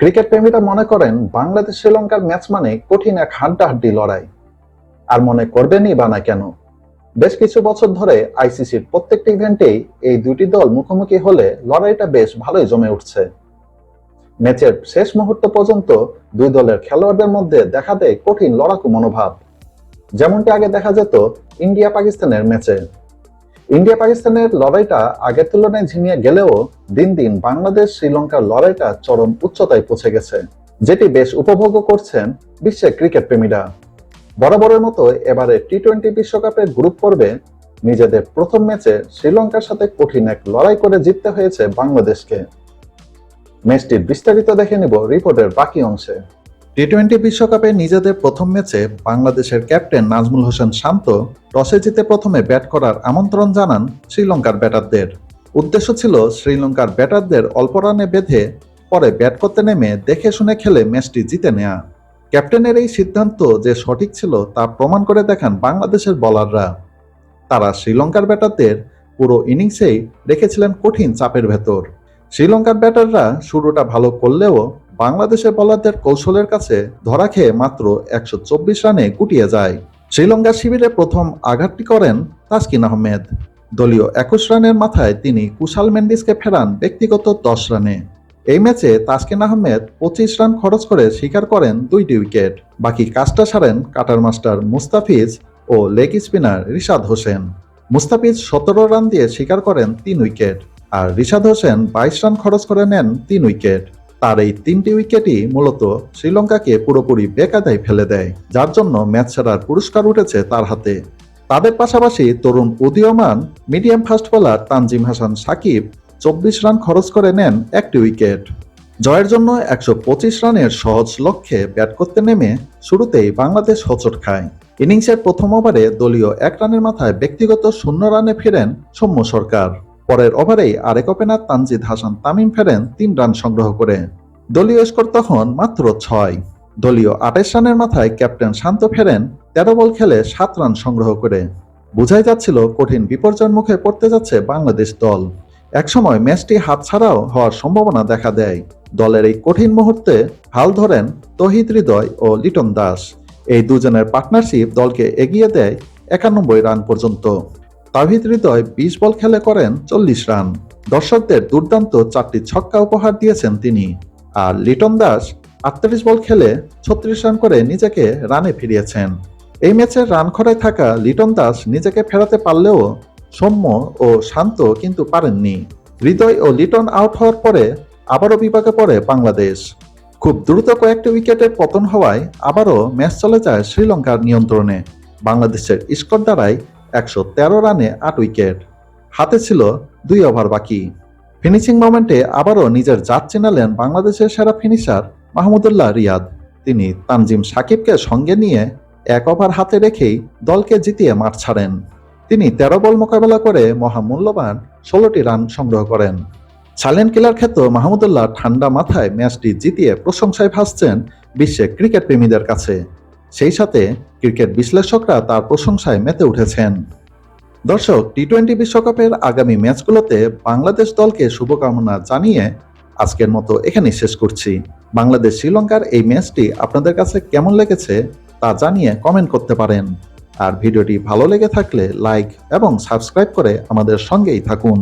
Cricket প্রেমীরা মনে করেন বাংলাদেশ শ্রীলঙ্কার ম্যাচ মানে কঠিন এক হাড্ডাহাড্ডি লড়াই। আর মনে করবেনই বা না কেন? বেশ কিছু বছর ধরে আইসিসির প্রত্যেকটি ইভেন্টেই এই দুটি দল মুখোমুখি হলে লড়াইটা বেশ ভালোই জমে উঠছে। ম্যাচের শেষ মুহূর্ত পর্যন্ত দুই দলের খেলোয়াড়দের মধ্যে দেখা দেয় কঠিন লড়াকু মনোভাব। যেমনটি আগে দেখা যেত ইন্ডিয়া পাকিস্তানের ম্যাচে। ইন্ডিয়া পাকিস্তানের লড়াইটা আগের তুলনায় ঝিমিয়ে গেলেও দিন দিন বাংলাদেশ, শ্রীলঙ্কার লড়াইটা চরম উচ্চতায় পৌঁছে গেছে, যেটি বেশ উপভোগ করছেন বিশ্বের ক্রিকেট প্রেমীরা। বরাবরের মতো এবারে টি টোয়েন্টি বিশ্বকাপের গ্রুপ পর্বে নিজেদের প্রথম ম্যাচে শ্রীলঙ্কার সাথে কঠিন এক লড়াই করে জিততে হয়েছে বাংলাদেশকে। ম্যাচটির বিস্তারিত দেখে নেব রিপোর্টের বাকি অংশে। টি টোয়েন্টি বিশ্বকাপে নিজেদের প্রথম ম্যাচে বাংলাদেশের ক্যাপ্টেন নাজমুল হোসেন শান্ত টসে জিতে প্রথমে ব্যাট করার আমন্ত্রণ জানান শ্রীলঙ্কার ব্যাটারদের। উদ্দেশ্য ছিল শ্রীলঙ্কার ব্যাটারদের অল্প রানে বেঁধে পরে ব্যাট করতে নেমে দেখে শুনে খেলে ম্যাচটি জিতে নেয়া। ক্যাপ্টেনের এই সিদ্ধান্ত যে সঠিক ছিল তা প্রমাণ করে দেখান বাংলাদেশের বলাররা। তারা শ্রীলঙ্কার ব্যাটারদের পুরো ইনিংসেই রেখেছিলেন কঠিন চাপের ভেতর। শ্রীলঙ্কার ব্যাটাররা শুরুটা ভালো করলেও বাংলাদেশের বলারদের কৌশলের কাছে ধরা খেয়ে মাত্র একশো চব্বিশ রানে গুটিয়ে যায়। শ্রীলঙ্কা শিবিরে প্রথম আঘাতটি করেন তাসকিন আহমেদ। দলীয় একুশ রানের মাথায় তিনি কুশাল মেন্ডিসকে ফেরান ব্যক্তিগত দশ রানে। এই ম্যাচে তাসকিন আহমেদ পঁচিশ রান খরচ করে স্বীকার করেন দুইটি উইকেট। বাকি কাজটা সারেন কাটার মাস্টার মুস্তাফিজ ও লেগ স্পিনার রিশাদ হোসেন। মুস্তাফিজ সতেরো রান দিয়ে স্বীকার করেন তিন উইকেট, আর রিশাদ হোসেন বাইশ রান খরচ করে নেন তিন উইকেট। তার এই তিনটি উইকেটই মূলত শ্রীলঙ্কাকে পুরোপুরি বেকাদায় ফেলে দেয়, যার জন্য ম্যাচ ছাড়ার পুরস্কার উঠেছে তার হাতে। তাদের পাশাপাশি তরুণ উদীয়মান medium fast bowler Tanzim Hasan Sakib চব্বিশ রান খরচ করে নেন একটি উইকেট। জয়ের জন্য একশো পঁচিশ রানের সহজ লক্ষ্যে ব্যাট করতে নেমে শুরুতেই বাংলাদেশ হোঁচট খায়। ইনিংসের প্রথম ওভারে দলীয় এক রানের মাথায় ব্যক্তিগত শূন্য রানে ফেরেন সৌম্য সরকার। পরের ওভারেই আরেক ওপেনার তানজিদ হাসান তামিম ফেরেন তিন রান সংগ্রহ করে। দলীয় স্কোর তখন মাত্র ছয়। দলীয় আঠাইশ রানের মাথায় ক্যাপ্টেন শান্ত ফেরেন, তেরো বল খেলে সাত রান সংগ্রহ করে। বোঝাই যাচ্ছিল, কঠিন বিপর্যয়ের মুখে পড়তে যাচ্ছে বাংলাদেশ দল। একসময় ম্যাচটি হাত ছাড়াও হওয়ার সম্ভাবনা দেখা দেয়। দলের এই কঠিন মুহূর্তে হাল ধরেন তহিদ হৃদয় ও লিটন দাস। এই দুজনের পার্টনারশিপ দলকে এগিয়ে দেয় একানব্বই রান পর্যন্ত। তাহিদ হৃদয় বিশ বল খেলে করেন চল্লিশ রান। দর্শকদের দুর্দান্ত চারটি ছক্কা উপহার দিয়েছেন তিনি। আর লিটন দাস আটত্রিশ বল খেলে ছত্রিশ রান করে নিজেকে রানে ফিরিয়েছেন। এই ম্যাচে রান খরায় থাকা লিটন দাস নিজেকে ফেরাতে পারলেও সৌম্য ও শান্ত কিন্তু পারেননি। হৃদয় ও লিটন আউট হওয়ার পরে আবারও বিপাকে পড়ে বাংলাদেশ। খুব দ্রুত কয়েকটি উইকেটের পতন হওয়ায় আবারও ম্যাচ চলে যায় শ্রীলঙ্কার নিয়ন্ত্রণে। বাংলাদেশের স্কোর দ্বারাই একশো তেরো রানে আট উইকেট। হাতে ছিল দুই ওভার বাকি। ফিনিশিং মোমেন্টে আবারও নিজের জাত চেনালেন বাংলাদেশের সেরা ফিনিশার মাহমুদুল্লাহ রিয়াদ। তিনি তানজিম সাকিবকে সঙ্গে নিয়ে এক ওভার হাতে রেখেই দলকে জিতিয়ে মাঠ ছাড়েন। তিনি তেরো বল মোকাবেলা করে মহামূল্যবান ষোলোটি রান সংগ্রহ করেন। সাইলেন্ট কিলার খ্যাত মাহমুদুল্লাহ ঠান্ডা মাথায় ম্যাচটি জিতিয়ে প্রশংসায় ভাসছেন বিশ্বের ক্রিকেট প্রেমীদের কাছে। সেই সাথে ক্রিকেট বিশ্লেষকরা তার প্রশংসায় মেতে উঠেছেন। দর্শক টি টোয়েন্টি বিশ্বকাপের আগামী ম্যাচগুলোতে বাংলাদেশ দলকে শুভকামনা জানিয়ে আজকের মতো এখানেই শেষ করছি। বাংলাদেশ শ্রীলঙ্কার এই ম্যাচটি আপনাদের কাছে কেমন লেগেছে তা জানিয়ে কমেন্ট করতে পারেন। আর ভিডিওটি ভালো লেগে থাকলে লাইক এবং সাবস্ক্রাইব করে আমাদের সঙ্গেই থাকুন।